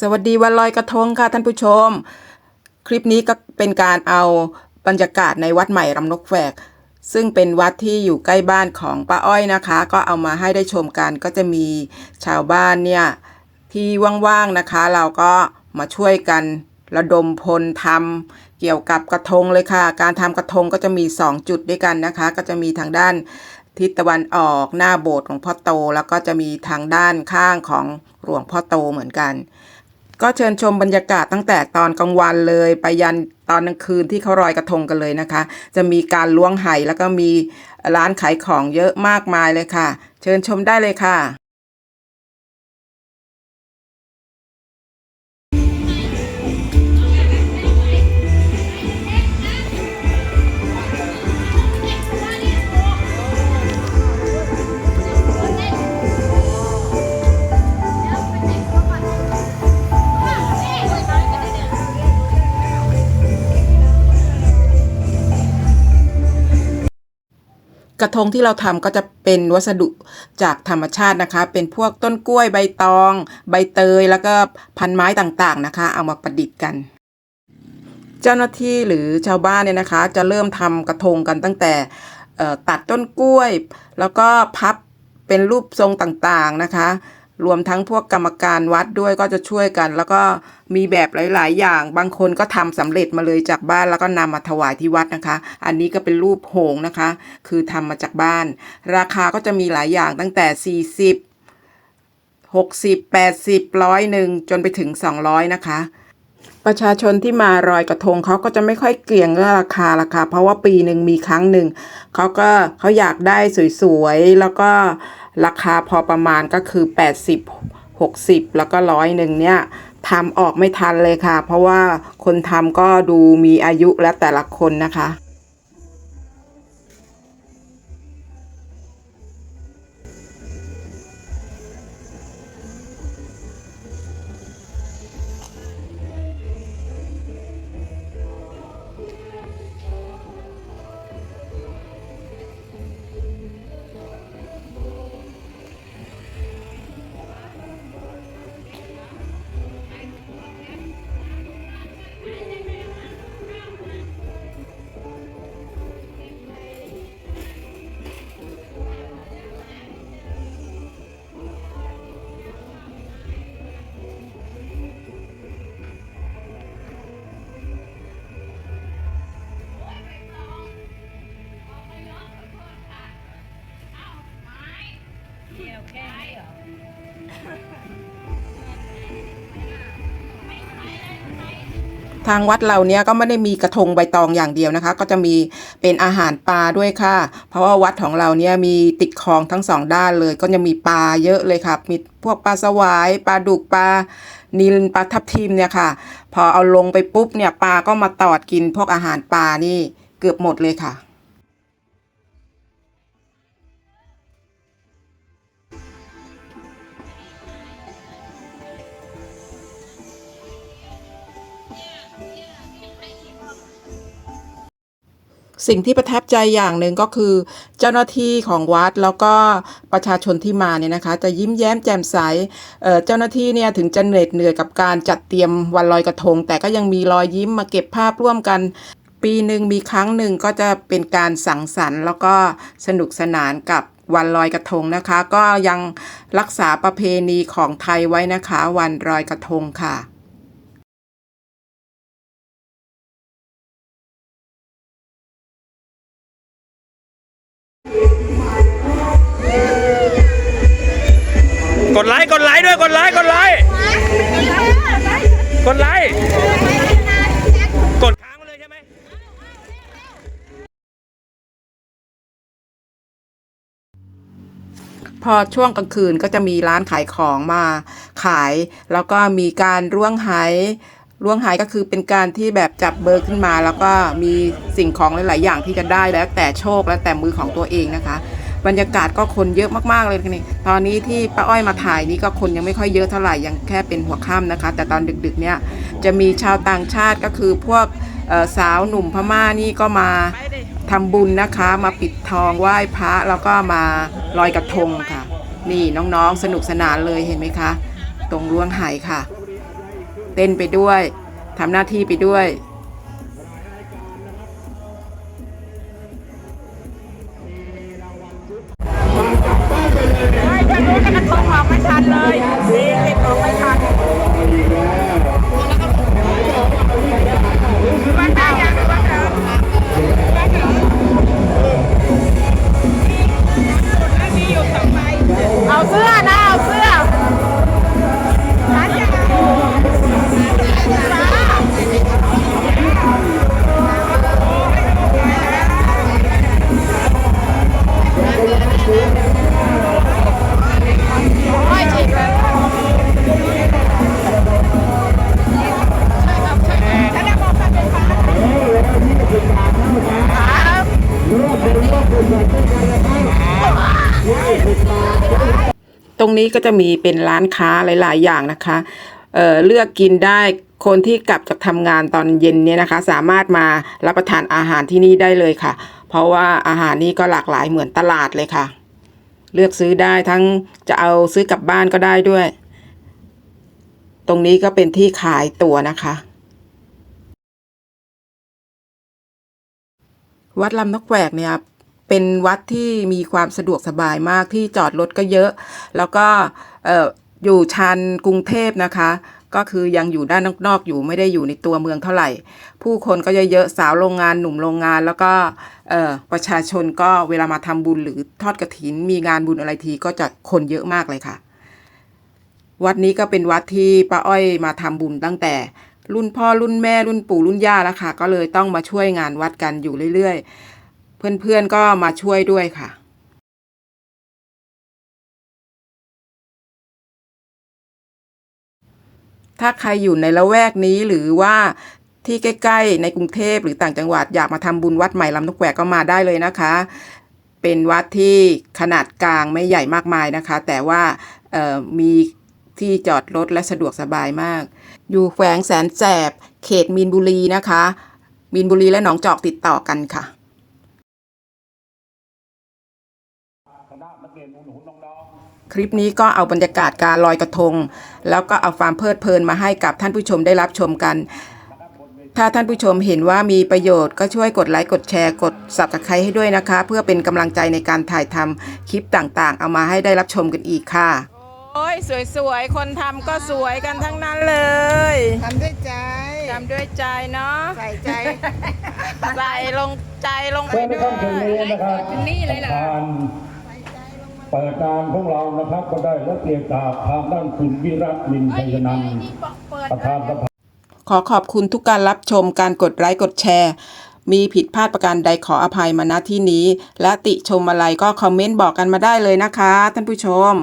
สวัสดีวันลอยกระทงค่ะท่านผู้ชม คลิปนี้ก็เป็นการเอาบรรยากาศในวัดใหม่รำนกแฝก ซึ่งเป็นวัดที่อยู่ใกล้บ้านของป้าอ้อยนะคะ ก็เอามาให้ได้ชมกันก็จะมีชาวบ้านเนี่ยที่ว่างๆนะคะ เราก็มาช่วยกันระดมพลทำเกี่ยวกับกระทงเลยค่ะ การทำกระทงก็จะมี 2 จุดด้วยกันนะคะ ก็จะมีทางด้านทิศตะวันออกหน้าโบสถ์ของพ่อโต แล้วก็จะมีทางด้านข้างของหลวงพ่อโตเหมือนกัน ก็เชิญชมบรรยากาศตั้งแต่ตอนกลางวันเลย ไปยันตอนกลางคืนที่เขารอยกระทงกันเลยนะคะ จะมีการล้วงไหแล้วก็มีร้านขายของเยอะมากมายเลยค่ะ เชิญชมได้เลยค่ะ กระทงที่เราทำก็จะเป็นวัสดุจากธรรมชาตินะคะ เป็นพวกต้นกล้วยใบตอง ใบเตย แล้วก็พันไม้ต่างๆนะคะ เอามาประดิษฐ์กัน เจ้าหน้าที่หรือชาวบ้านเนี่ยนะคะ จะเริ่มทำกระทงกันตั้งแต่ตัดต้นกล้วย แล้วก็พับเป็นรูปทรงต่างๆนะคะ รวมทั้งพวกกรรมการวัดด้วยก็จะช่วยกัน แล้วก็มีแบบหลาย ๆ อย่าง บางคนก็ทำสำเร็จมาเลยจากบ้านแล้วก็นำมาถวายที่วัดนะคะ อันนี้ก็เป็นรูปโหงนะคะ คือทำมาจากบ้าน ราคาก็จะมีหลายอย่างตั้งแต่ 40 60 80ร้อยหนึ่งจนไปถึง 200 นะคะ ประชาชนที่มารอยกระทงเขาก็จะไม่ค่อยเกลี่ยงเรื่องราคาราคาเพราะว่าปีหนึ่งมีครั้งหนึ่งเขาก็เขาอยากได้สวย ๆ แล้วก็ ราคาพอประมาณก็คือ 80 60 แล้วก็ร้อยหนึ่งเนี่ยทำออกไม่ทันเลยค่ะ เพราะว่าคนทำก็ดูมีอายุและแต่ละคนนะคะ ทางวัดเราเนี้ยก็ไม่ได้มีกระทงใบตองอย่างเดียวนะคะ ก็จะมีเป็นอาหารปลาด้วยค่ะ เพราะว่าวัดของเราเนี้ยมีติดคลองทั้งสองด้านเลย ก็จะมีปลาเยอะเลยค่ะมีพวกปลาสวายปลาดุกปลานิลปลาทับทิมเนี่ยค่ะ พอเอาลงไปปุ๊บเนี่ยปลาก็มาตอดกินพวกอาหารปลานี่เกือบหมดเลยค่ะ สิ่งที่ประทับใจอย่างหนึ่งก็คือ เจ้าหน้าที่ของวัดแล้วก็ประชาชนที่มาเนี่ยนะคะ จะยิ้มแย้มแจ่มใสเเจ้าหน้าที่เนี่ยถึงจะเหน็ดเหนื่อยกับการจัดเตรียมวันลอยกระทง แต่ก็ยังมีรอยยิ้มมาเก็บภาพร่วมกัน ปีหนึ่งมีครั้งหนึ่งก็จะเป็นการสังสรรค์ แล้วก็สนุกสนานกับวันลอยกระทงนะคะ ก็ยังรักษาประเพณีของไทยไว้นะคะ วันลอยกระทงค่ะ กดไลค์กดไลค์ด้วยกดไลค์กดไลค์กดไลค์กดค้างไว้เลยใช่ไหมพอช่วงกลางคืนก็จะมีร้านขายของมาขาย แล้วก็มีการร่วงไหร่วงไหก็คือเป็นการที่แบบจับเบอร์ขึ้นมา แล้วก็มีสิ่งของหลาย ๆ อย่างที่จะได้แล้วแต่โชคและแต่มือของตัวเองนะคะ บรรยากาศก็คนเยอะมากๆเลยนี่ตอนนี้ที่ป้าอ้อยมาถ่ายนี่ก็คนยังไม่ค่อยเยอะเท่าไหร่ยังแค่เป็นหัวค่ำนะคะ แต่ตอนดึกๆเนี่ยจะมีชาวต่างชาติก็คือพวกสาวหนุ่มพม่านี่ก็มาทำบุญนะคะ มาปิดทองไหว้พระแล้วก็มาลอยกระทงค่ะ นี่น้องๆสนุกสนานเลยเห็นไหมคะ ตรงร่วงไหค่ะ เต้นไปด้วยทำหน้าที่ไปด้วย จะรู้จะกระทงออกไม่ทันเลยสี่สิบออกไม่ รงนี้ก็จะมีเป็นร้านค้าหลาย ๆ อย่างนะคะเเลือกกินได้คนที่กลับจากทำงานตอนเย็นเนี่ยนะคะ สามารถมารับประทานอาหารที่นี่ได้เลยค่ะ เพราะว่าอาหารนี่ก็หลากหลายเหมือนตลาดเลยค่ะ เลือกซื้อได้ทั้งจะเอาซื้อกลับบ้านก็ได้ด้วย ตรงนี้ก็เป็นที่ขายตั๋วนะคะ วัดลำนกแหวกเนี่ย เป็นวัดที่มีความสะดวกสบายมากที่จอดรถก็เยอะ แล้วก็เอ่อยู่ชานกรุงเทพนะคะ ก็คือยังอยู่ด้านนอกๆอยู่ไม่ได้อยู่ในตัวเมืองเท่าไหร่ ผู้คนก็เยอะๆสาวโรงงานหนุ่มโรงงาน แล้วก็ประชาชนก็เวลามาทำบุญหรือทอดกระถิน มีงานบุญอะไรทีก็จะคนเยอะมากเลยค่ะ วัดนี้ก็เป็นวัดที่ป้าอ้อยมาทำบุญตั้งแต่รุ่นพ่อรุ่นแม่รุ่นปู่รุ่นย่าแล้วค่ะ ก็เลยต้องมาช่วยงานวัดกันอยู่เรื่อยๆ เพื่อนๆก็มาช่วยด้วยค่ะถ้าใครอยู่ในละแวกนี้หรือว่าที่ใกล้ ๆ ในกรุงเทพหรือต่างจังหวัดอยากมาทำบุญวัดใหม่ลำนกแหวกก็มาได้เลยนะคะ เป็นวัดที่ขนาดกลางไม่ใหญ่มากมายนะคะ แต่ว่ามีที่จอดรถและสะดวกสบายมาก อยู่แขวงแสนแสบเขตมีนบุรีนะคะ มีนบุรีและหนองจอกติดต่อกันค่ะ ลิปนี้ก็เอาบรรยากาศการลอยกระทง แล้วก็เอาความเพลิดเพลินมาให้กับท่านผู้ชมได้รับชมกัน ถ้าท่านผู้ชมเห็นว่ามีประโยชน์ก็ช่วยกดไลค์กดแชร์กด subscribe ให้ด้วยนะคะ เพื่อเป็นกำลังใจในการถ่ายทำคลิปต่างๆ เอามาให้ได้รับชมกันอีกค่ะ โอ้ยสวยๆ คนทำก็สวยกันทั้งนั้นเลยทำด้วยใจ ทำด้วยใจเนาะใส่ใจ ใส่ลงใจลงไปเมื่อด้วค่ำคืนนี้ยนะครับนี่เลยเหรอทาง เปิดงานของเรานะครับก็ได้รับเกียรติจากทางด้านคุณวิรัตนินชัยนันท์ประธานสภา ขอขอบคุณทุกการรับชมการกดไลค์กดแชร์ มีผิดพลาดประการใดขออภัยมาณที่นี้ และติชมอะไรก็คอมเมนต์บอกกันมาได้เลยนะคะท่านผู้ชม